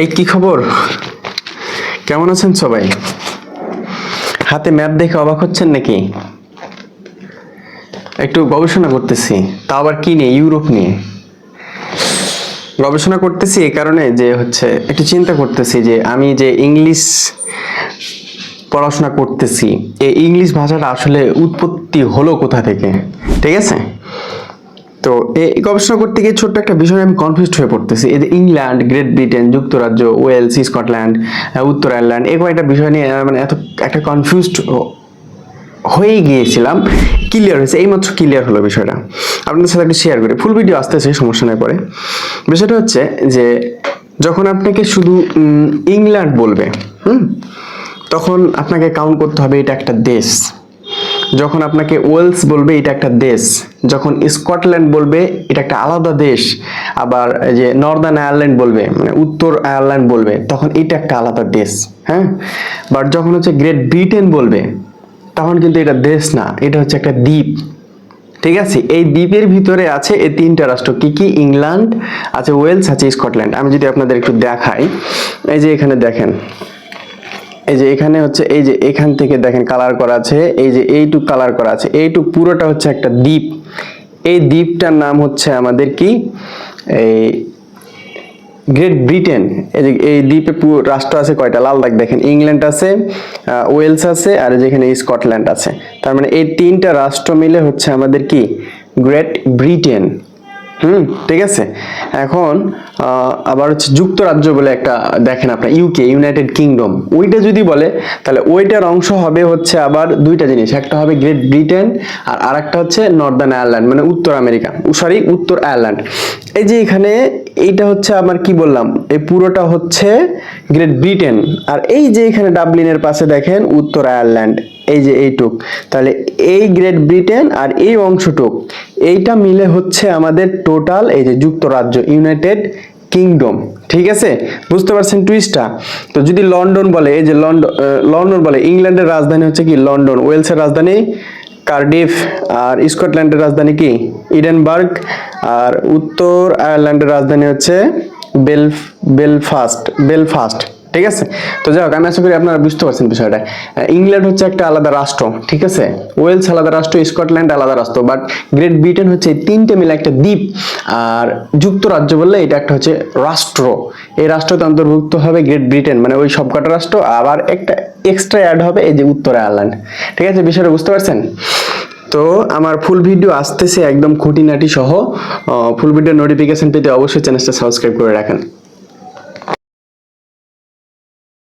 এই কি খবর? কেমন আছেন সবাই? হাতে ম্যাপ দেখে অবাক হচ্ছেন নাকি? একটু গবেষণা করতেছি, তা আবার কি নিয়ে, ইউরোপ নিয়ে? গবেষণা করতেছি এই কারণে যে হচ্ছে, একটু চিন্তা করতেছি যে আমি যে ইংলিশ পড়াশোনা করতেছি, এই ইংলিশ ভাষাটা আসলে উৎপত্তি হলো কোথা থেকে? ঠিক আছে? তো এই গবেষণা করতে গিয়ে ছোট্ট একটা বিষয়ে আমি কনফিউজড হয়ে পড়তেছি। এই যে ইংল্যান্ড গ্রেট ব্রিটেন যুক্তরাজ্য ওয়েলস স্কটল্যান্ড উত্তর আয়ারল্যান্ড এই কয়েকটা বিষয় নিয়ে মানে এত একটা কনফিউজড হয়ে গিয়েছিলাম। ক্লিয়ার হয়েছে, এইমাত্র ক্লিয়ার হলো বিষয়টা। আপনাদের সাথে একটু শেয়ার করি। ফুল ভিডিও আসতেছে, সমস্যা নেই পরে। বিষয়টা হচ্ছে যে, যখন আপনাকে শুধু ইংল্যান্ড বলবে, হুম, তখন আপনাকে কাউন্ট করতে হবে এটা একটা দেশ। যখন আপনাকে ওয়েলস বলবে, এটা একটা দেশ। যখন স্কটল্যান্ড বলবে, এটা একটা আলাদা দেশ। আবার যে নর্দার্ন আয়ারল্যান্ড বলবে মানে উত্তর আয়ারল্যান্ড বলবে, তখন এটা একটা আলাদা দেশ হ্যাঁ? বাট যখন হচ্ছে গ্রেট ব্রিটেন বলবে, তখন কিন্তু এটা দেশ না, এটা হচ্ছে একটা দ্বীপ। ঠিক আছে? এই দ্বীপের ভিতরে আছে এই তিনটা রাষ্ট্র, কি কি? ইংল্যান্ড, আছে ওয়েলস, আছে স্কটল্যান্ড। আমি যদি আপনাদের একটু দেখাই, এই যে এখানে দেখেন এই যে এখানে হচ্ছে, এই যে এখান থেকে দেখেন কালার করা আছে, এই যে এইটুক কালার করা আছে, এইটুক পুরোটা হচ্ছে একটা দ্বীপ। এই দ্বীপটার নাম হচ্ছে আমাদের কি? এই গ্রেট ব্রিটেন এই যে, এই দ্বীপে পুরো রাষ্ট্র আছে কয়টা? লাল দাগ দেখেন ইংল্যান্ড আছে ওয়েলস আছে, আর যেখানে স্কটল্যান্ড আছে। তার মানে এই তিনটা রাষ্ট্র মিলে হচ্ছে আমাদের কি? গ্রেট ব্রিটেন হুম, ঠিক আছে। এখন আবার হচ্ছে যুক্তরাজ্য বলে একটা দেখেন আপনার ইউকে ইউনাইটেড কিংডম ওইটা যদি বলে, তাহলে ওইটার অংশ হবে হচ্ছে আবার দুইটা জিনিস, একটা হবে গ্রেট ব্রিটেন আর আরেকটা হচ্ছে নর্দার্ন আয়ারল্যান্ড মানে উত্তর আমেরিকা সরি উত্তর আয়ারল্যান্ড এই যে এখানে, এইটা হচ্ছে আমার কি বললাম, এই পুরোটা হচ্ছে গ্রেট ব্রিটেন আর এই যে এখানে ডাবলিনের পাশে দেখেন উত্তর আয়ারল্যান্ড এই যে এইটুক, তাহলে এই গ্রেট ব্রিটেন আর এই অংশটুক, এইটা মিলে হচ্ছে আমাদের টোটাল এই যে যুক্তরাজ্য ইউনাইটেড কিংডম ঠিক আছে? বুঝতে পারছেন টুইস্টটা তো যদি লন্ডন বলে, এই যে লন্ডন লন্ডন বলে, ইংল্যান্ডের রাজধানী হচ্ছে কি লন্ডন, ওয়েলসের রাজধানী, কার্ডিফ, আর স্কটল্যান্ডের রাজধানী কি? ইডেনবার্গ, আর উত্তর আয়ারল্যান্ডের রাজধানী হচ্ছে বেল বেলফাস্ট বেলফাস্ট। ঠিক আছে? তো যাই হোক আমি আশা করি আপনারা বুঝতে পারছেন বিষয়টা। ইংল্যান্ড হচ্ছে একটা আলাদা রাষ্ট্র, ঠিক আছে? ওয়েলস আলাদা রাষ্ট্র, স্কটল্যান্ড আলাদা রাষ্ট্র বাট গ্রেট ব্রিটেন হচ্ছে তিনটে মিলে একটা দ্বীপ, আর যুক্তরাজ্য বললে এটা একটা হচ্ছে রাষ্ট্র। এই রাষ্ট্রতে অন্তর্ভুক্ত হবে গ্রেট ব্রিটেন মানে ওই সবকটা রাষ্ট্র, আবার একটা এক্সট্রা অ্যাড হবে এই যে উত্তর আয়ারল্যান্ড। ঠিক আছে, বিষয়টা বুঝতে পারছেন? তো আমার ফুল ভিডিও আসতেছে একদম খুঁটিনাটি সহ। ফুল ভিডিও নোটিফিকেশন পেতে অবশ্যই চ্যানেলটা সাবস্ক্রাইব করে রাখেন।